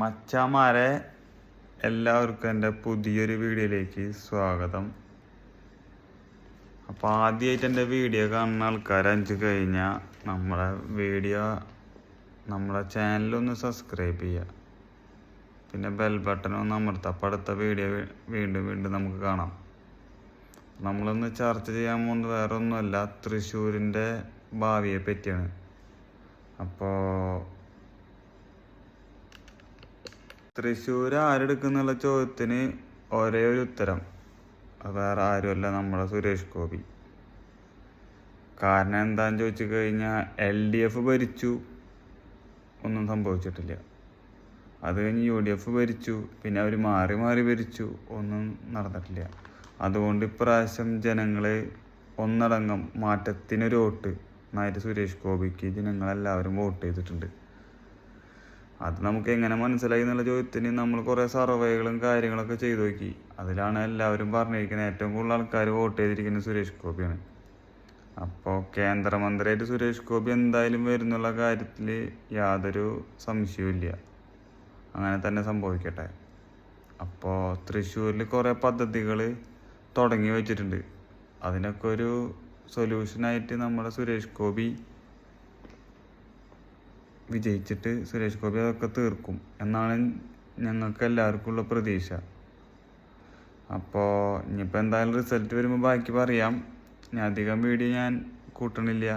മച്ചാമാരെ എല്ലാവർക്കും എന്റെ പുതിയൊരു വീഡിയോയിലേക്ക് സ്വാഗതം. അപ്പോൾ ആദ്യമായിട്ട് എന്റെ വീഡിയോ കാണുന്ന ആൾക്കാർ അഞ്ച് കഴിഞ്ഞാൽ നമ്മളെ വീഡിയോ നമ്മളെ ചാനലൊന്ന് സബ്സ്ക്രൈബ് ചെയ്യുക പിന്നെ ബെൽ ബട്ടൺ ഒന്ന് അമർത്തുക അപ്പോൾ അടുത്ത വീഡിയോ വീണ്ടും വീണ്ടും നമുക്ക് കാണാം. നമ്മളൊന്ന് ചർച്ച ചെയ്യാൻ പോകുന്നത് വേറെ ഒന്നുമല്ല തൃശ്ശൂരിന്റെ ഭാവിയെ പറ്റിയാണ് അപ്പോൾ തൃശ്ശൂർ ആരെടുക്കുന്നുള്ള ചോദ്യത്തിന് ഒരേ ഒരു ഉത്തരം. വേറെ ആരുമല്ല നമ്മുടെ സുരേഷ് ഗോപി. കാരണം എന്താന്ന് ചോദിച്ചു കഴിഞ്ഞാൽ എൽ ഡി എഫ് ഭരിച്ചു. ഒന്നും സംഭവിച്ചിട്ടില്ല. അത് കഴിഞ്ഞ് യു ഡി എഫ് ഭരിച്ചു. പിന്നെ അവർ മാറി മാറി ഭരിച്ചു. ഒന്നും നടന്നിട്ടില്ല. അതുകൊണ്ട് ഇപ്രാവശ്യം ജനങ്ങൾ ഒന്നടങ്കം മാറ്റത്തിനൊരു വോട്ട് നായിട്ട് സുരേഷ് ഗോപിക്ക് ജനങ്ങളെല്ലാവരും വോട്ട് ചെയ്തിട്ടുണ്ട്. അത് നമുക്ക് എങ്ങനെ മനസ്സിലായി എന്നുള്ള ചോദ്യത്തിന് നമ്മൾ കുറേ സർവേകളും കാര്യങ്ങളൊക്കെ ചെയ്തു നോക്കി. അതിലാണ് എല്ലാവരും പറഞ്ഞിരിക്കുന്നത്. ഏറ്റവും കൂടുതൽ ആൾക്കാർ വോട്ട് ചെയ്തിരിക്കുന്നത് സുരേഷ് ഗോപിയാണ്. അപ്പോൾ കേന്ദ്രമന്ത്രിയായിട്ട് സുരേഷ് ഗോപി എന്തായാലും വരുന്നുള്ള കാര്യത്തിൽ യാതൊരു സംശയവുമില്ല അങ്ങനെ തന്നെ സംഭവിക്കട്ടെ. അപ്പോൾ തൃശ്ശൂരിൽ കുറേ പദ്ധതികൾ തുടങ്ങി വെച്ചിട്ടുണ്ട്. അതിനൊക്കെ ഒരു സൊല്യൂഷനായിട്ട് നമ്മുടെ സുരേഷ് ഗോപി വിജയിച്ചിട്ട് സുരേഷ് ഗോപി അതൊക്കെ തീർക്കും എന്നാണ് ഞങ്ങൾക്ക് എല്ലാവർക്കും ഉള്ള പ്രതീക്ഷ. അപ്പോൾ ഇനിയിപ്പോൾ എന്തായാലും റിസൾട്ട് വരുമ്പോൾ ബാക്കി പറയാം. ഞാൻ അധികം വീഡിയോ ഞാൻ കൂട്ടണില്ല.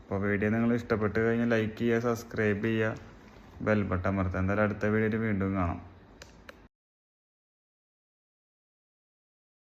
അപ്പോൾ വീഡിയോ നിങ്ങൾ ഇഷ്ടപ്പെട്ട് കഴിഞ്ഞാൽ ലൈക്ക് ചെയ്യുക സബ്സ്ക്രൈബ് ചെയ്യുക ബെൽ ബട്ടൺ അമർത്തുക. എന്തായാലും അടുത്ത വീഡിയോയിൽ വീണ്ടും കാണാം.